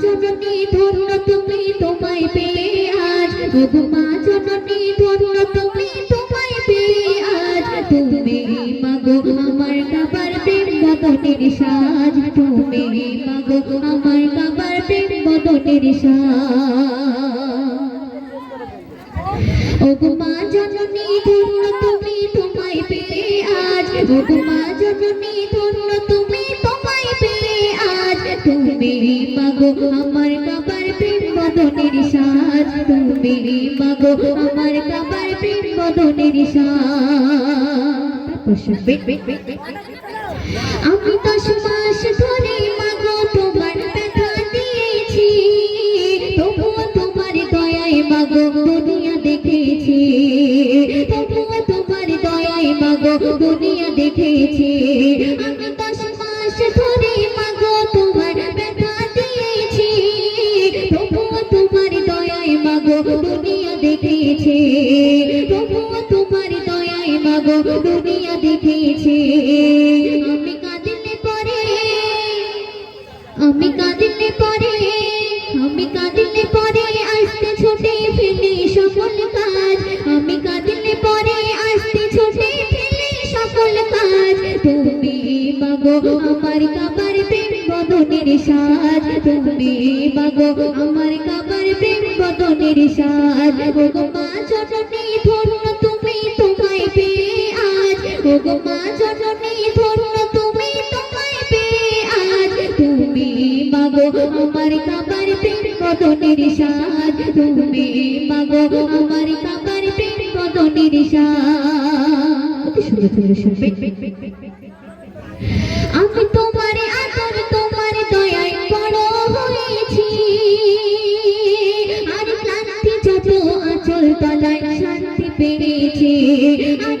জননী আজ ওগো মা জননী তুমি আমার কাবার প্রেম বদনের সাজ মা জননী ধন্য তুমি তোমায় পেয়ে আজ ওগো মা জননী তুমি মাগো আমার কাবার প্রেম সাজ। তুমি মাগো আমার কাবার প্রেম সাজ। আমি দশ মাস ধরে মাগো তোমার ব্যথা দিয়েছি। তবুও তোমার দয়ায় মাগো দুনিয়া দেখেছি। তবুও তোমার দয়ায় মাগো দুনিয়া দেখেছি। আমি দশ মাস ধরে দুনিয়া দেখেছি আমি কাঁদিলে পরে, আমি কাঁদিলে পরে, আমি কাঁদিলে পরে আসতে ছোটে ফেলে সকল কাজ। আমি কাঁদিলে পরে আসতে ছোটে ফেলে সকল কাজ। তুমি মাগো আমার কাবার প্রেম বদনের সাজ তুমি মাগো আমার কাবার প্রেম বদনের সাজ ওগো মা জননী ধন্য আমি তোমার আদর তোমার দয়ায় বড় হয়েছি আর ক্লান্তি যত আচল তলায় শান্তি পেয়েছি আর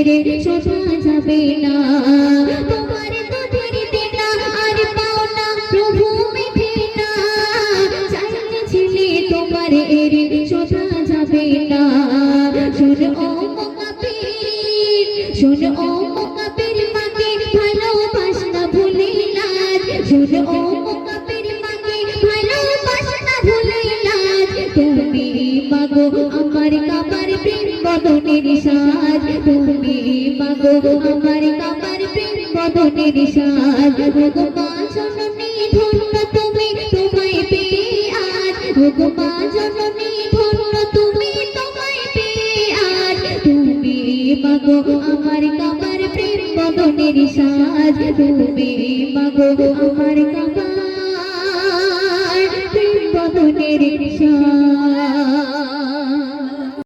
তোমার এরে যাবে না। তোমার দুধের দেনা আর পাও না, প্রভু মেধে না চাইলে ছেলে তোমার এরে শোধা যাবে না। শুন ও মোকাবির শুন ও মোকাবির মাকে ভালোবাসনা ভুলে লাজ শুন ও মোকাবির মাকে ভালোবাসনা ভুলে লাজ তুমি মাগো আমার কাবার প্রেম বদনের সাজ তুমি মাগো আমার কাবার প্রেম বদনের সাজ মা জননী ধন্য তুমি, তোমায় পেয়ে আজ মা জননী ধন্য তুমি, তোমায় পেয়ে আজ তুমি মাগো আমার কাবার প্রেম বদনের সাজ তুমি মাগো আমার কাবার প্রেম বদনের সাজ।